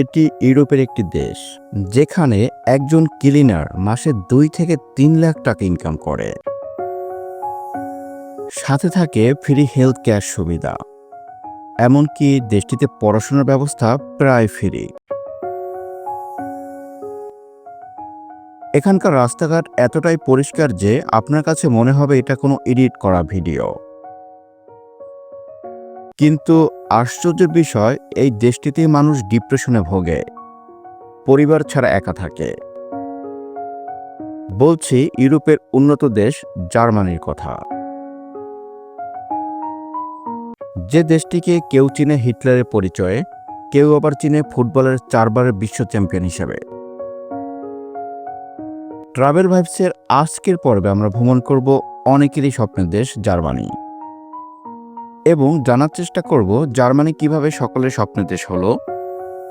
এটি ইউরোপের একটি দেশ, যেখানে একজন ক্লিনার মাসে দুই থেকে তিন লাখ টাকা ইনকাম করে। সাথে থাকে ফ্রি হেলথ কেয়ার সুবিধা, এমনকি দেশটিতে পড়াশোনার ব্যবস্থা প্রায় ফ্রি এখানকার রাস্তাঘাট এতটাই পরিষ্কার যে আপনার কাছে মনে হবে এটা কোনো এডিট করা ভিডিও কিন্তু আশ্চর্যের বিষয়, এই দেশটিতে মানুষ ডিপ্রেশনে ভোগে। পরিবার ছাড়া একা থাকে। বলছি, ইউরোপের উন্নত দেশ জার্মানির কথা। যে দেশটিকে কেউ চিনে হিটলারের পরিচয়ে, কেউ আবার চিনে ফুটবলের চারবারের বিশ্ব চ্যাম্পিয়ন হিসেবে। ট্রাভেল ভাইবসের আজকের পর্বে আমরা ভ্রমণ করব অনেকেরই স্বপ্নের দেশ জার্মানি। এবং জানার চেষ্টা করব জার্মানি কীভাবে সকলের স্বপ্নের দেশ হলো,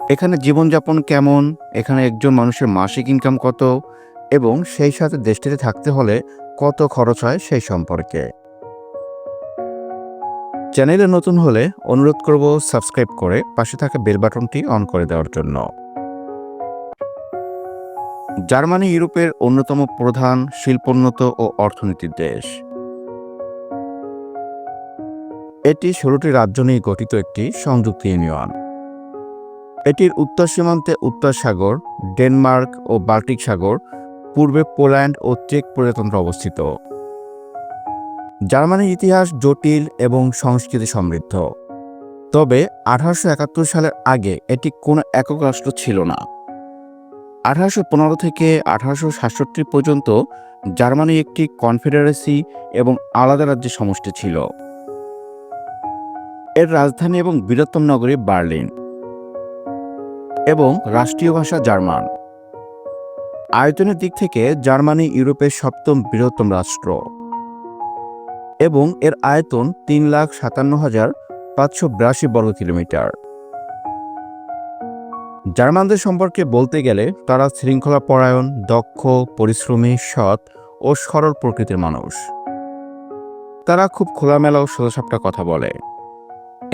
এখানে জীবনযাপন কেমন, এখানে একজন মানুষের মাসিক ইনকাম কত, এবং সেই সাথে দেশটিতে থাকতে হলে কত খরচ হয় সেই সম্পর্কে। চ্যানেলে নতুন হলে অনুরোধ করব সাবস্ক্রাইব করে পাশে থাকা বেল বাটনটি অন করে দেওয়ার জন্য। জার্মানি ইউরোপের অন্যতম প্রধান শিল্পোন্নত ও অর্থনীতির দেশ। এটি ষোলোটি রাজ্য নিয়ে গঠিত একটি সংযুক্ত ইউনিয়ন। এটির উত্তর সীমান্তে উত্তর সাগর, ডেনমার্ক ও বাল্টিক সাগর, পূর্বে পোল্যান্ড ও চেক প্রজাতন্ত্র অবস্থিত। জার্মানির ইতিহাস জটিল এবং সংস্কৃতি সমৃদ্ধ। তবে আঠারোশো একাত্তর সালের আগে এটি কোনো একক রাষ্ট্র ছিল না। আঠারোশো পনেরো থেকে আঠারোশো সাতষট্টি পর্যন্ত জার্মানি একটি কনফেডারেসি এবং আলাদা রাজ্যের সমষ্টি ছিল। এর রাজধানী এবং বৃহত্তম নগরী বার্লিন এবং রাষ্ট্রীয় ভাষা জার্মান। আয়তনের দিক থেকে জার্মানি ইউরোপের সপ্তম বৃহত্তম রাষ্ট্র এবং এর আয়তন তিন লাখ সাতান্ন হাজার পাঁচশো বিরাশি বর্গ কিলোমিটার। জার্মানদের সম্পর্কে বলতে গেলে তারা শৃঙ্খলা পরায়ণ, দক্ষ, পরিশ্রমী, সৎ ও সরল প্রকৃতির মানুষ। তারা খুব খোলামেলা ও সোজাসাপটা কথা বলে।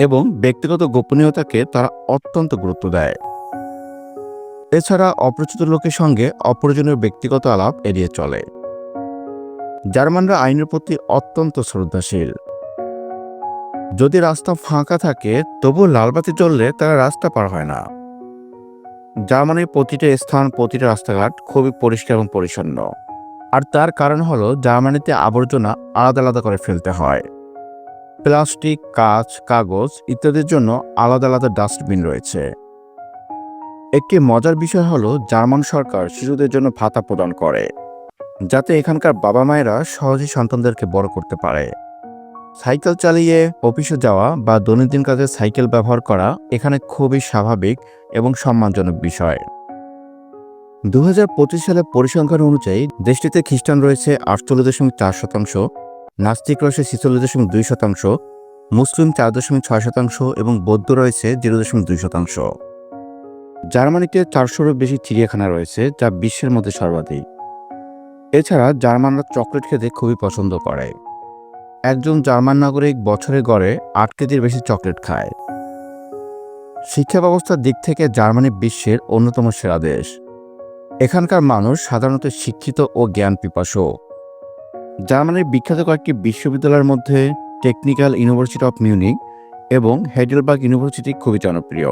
এবং ব্যক্তিগত গোপনীয়তাকে তারা অত্যন্ত গুরুত্ব দেয়। এছাড়া অপরিচিত লোকের সঙ্গে অপ্রয়োজনীয় ব্যক্তিগত আলাপ এড়িয়ে চলে। জার্মানরা আইনের প্রতি অত্যন্ত শ্রদ্ধাশীল। যদি রাস্তা ফাঁকা থাকে তবু লালবাতি জ্বললে তারা রাস্তা পার হয় না। জার্মানির প্রতিটা স্থান, প্রতিটা রাস্তাঘাট খুবই পরিষ্কার এবং পরিচ্ছন্ন। আর তার কারণ হলো, জার্মানিতে আবর্জনা আলাদা আলাদা করে ফেলতে হয়। প্লাস্টিক, কাঁচ, কাগজ ইত্যাদির জন্য আলাদা আলাদা ডাস্টবিন রয়েছে। একটি মজার বিষয় হলো জার্মান সরকার শিশুদের জন্য ভাতা প্রদান করে, যাতে এখানকার বাবা মায়েরা সহজেই সন্তানদেরকে বড় করতে পারে। সাইকেল চালিয়ে অফিসে যাওয়া বা দৈনন্দিন কাজে সাইকেল ব্যবহার করা এখানে খুবই স্বাভাবিক এবং সম্মানজনক বিষয়। দু সালে পরিসংখ্যান অনুযায়ী দেশটিতে খ্রিস্টান রয়েছে আটচল্লিশ দশমিক চার শতাংশ নাস্তিক রয়েছে ছিচল্লিশ দশমিক দুই শতাংশ, মুসলিম চার দশমিক ছয় শতাংশ এবং বৌদ্ধ রয়েছে জিরো দশমিক দুই শতাংশ। জার্মানিতে চারশোরও বেশি চিড়িয়াখানা রয়েছে, যা বিশ্বের মধ্যে সর্বাধিক। এছাড়া জার্মানরা চকলেট খেতে খুবই পছন্দ করে। একজন জার্মান নাগরিক বছরে গড়ে আট কেজির বেশি চকলেট খায়। শিক্ষা ব্যবস্থার দিক থেকে জার্মানি বিশ্বের অন্যতম সেরা দেশ। এখানকার মানুষ সাধারণত শিক্ষিত ও জ্ঞান পিপাসু। জার্মানির বিখ্যাত কয়েকটি বিশ্ববিদ্যালয়ের মধ্যে টেকনিক্যাল ইউনিভার্সিটি অফ মিউনিক এবং হেডেলবার্গ ইউনিভার্সিটি খুবই জনপ্রিয়।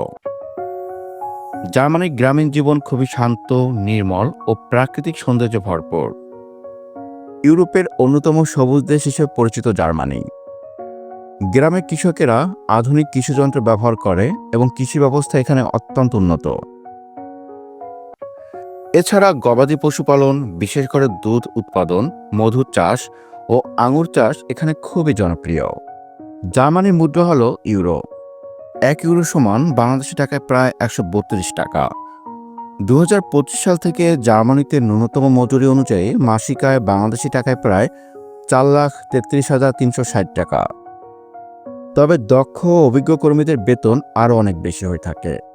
জার্মানির গ্রামীণ জীবন খুবই শান্ত, নির্মল ও প্রাকৃতিক সৌন্দর্য ভরপুর। ইউরোপের অন্যতম সবুজ দেশ হিসেবে পরিচিত জার্মানি। গ্রামের কৃষকেরা আধুনিক কৃষিযন্ত্র ব্যবহার করে এবং কৃষি ব্যবস্থা এখানে অত্যন্ত উন্নত। এছাড়া গবাদি পশুপালন, বিশেষ করে দুধ উৎপাদন, মধু চাষ ও আঙুর চাষ এখানে খুবই জনপ্রিয়। জার্মানির মুদ্রা হল ইউরো। এক ইউরো সমান বাংলাদেশি টাকায় প্রায় একশো বত্রিশ টাকা। দু হাজার পঁচিশ সাল থেকে জার্মানিতে ন্যূনতম মজুরি অনুযায়ী মাসিক আয় বাংলাদেশি টাকায় প্রায় চার লাখ তেত্রিশ হাজার তিনশো ষাট টাকা। তবে দক্ষ অভিজ্ঞ কর্মীদের বেতন আরও অনেক বেশি হয়ে থাকে।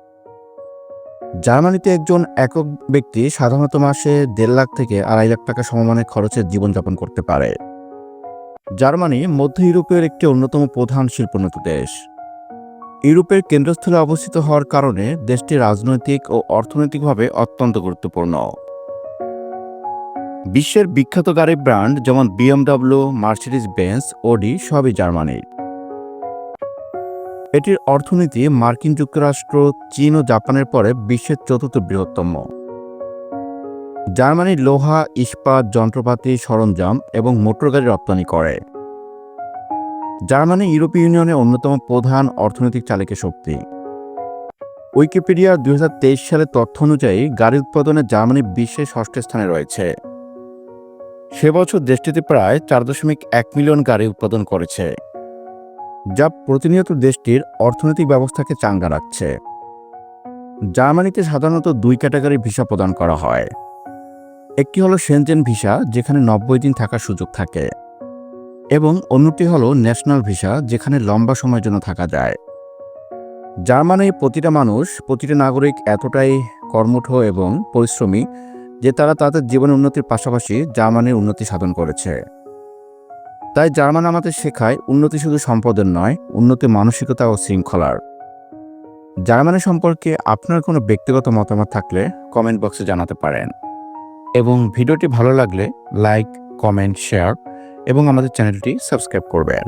জার্মানিতে একজন একক ব্যক্তি সাধারণত মাসে দেড় লাখ থেকে আড়াই লাখ টাকা সমমানের খরচে জীবনযাপন করতে পারে। জার্মানি মধ্য ইউরোপের একটি অন্যতম প্রধান শিল্পোন্নত দেশ। ইউরোপের কেন্দ্রস্থলে অবস্থিত হওয়ার কারণে দেশটি রাজনৈতিক ও অর্থনৈতিকভাবে অত্যন্ত গুরুত্বপূর্ণ। বিশ্বের বিখ্যাত গাড়ি ব্র্যান্ড যেমন বিএমডব্লিউ মার্সিডিজ বেঞ্চ ওডি সবই জার্মানির। এটির অর্থনীতি মার্কিন যুক্তরাষ্ট্র, চীন ও জাপানের পরে বিশ্বের চতুর্থ বৃহত্তম। জার্মানি লোহা, ইস্পাত, যন্ত্রপাতি, সরঞ্জাম এবং মোটরগাড়ি রপ্তানি করে। জার্মানি ইউরোপীয় ইউনিয়নের অন্যতম প্রধান অর্থনৈতিক চালিকা শক্তি। উইকিপিডিয়া দুই হাজার তেইশ সালের তথ্য অনুযায়ী গাড়ি উৎপাদনে জার্মানি বিশ্বের ষষ্ঠ স্থানে রয়েছে। সে বছর দেশটিতে প্রায় চার দশমিক এক মিলিয়ন গাড়ি উৎপাদন করেছে। যা প্রতিনিয়ত দেশটির অর্থনৈতিক ব্যবস্থাকে চাঙ্গা রাখছে। জার্মানিতে সাধারণত দুই ক্যাটাগরির ভিসা প্রদান করা হয়। একটি হলো সেনজেন ভিসা, যেখানে নব্বই দিন থাকার সুযোগ থাকে, এবং অন্যটি হলো ন্যাশনাল ভিসা, যেখানে লম্বা সময়ের জন্য থাকা যায়। জার্মানির প্রতিটা মানুষ, প্রতিটা নাগরিক এতটাই কর্মঠ এবং পরিশ্রমী যে তারা তাদের জীবনের উন্নতির পাশাপাশি জার্মানির উন্নতি সাধন করেছে। তাই জার্মান আমাদের শেখায় উন্নতি শুধু সম্পদের নয়, উন্নতি মানসিকতা ও শৃঙ্খলার। জার্মানি সম্পর্কে আপনার কোনো ব্যক্তিগত মতামত থাকলে কমেন্ট বক্সে জানাতে পারেন। এবং ভিডিওটি ভালো লাগলে লাইক, কমেন্ট, শেয়ার এবং আমাদের চ্যানেলটি সাবস্ক্রাইব করবেন।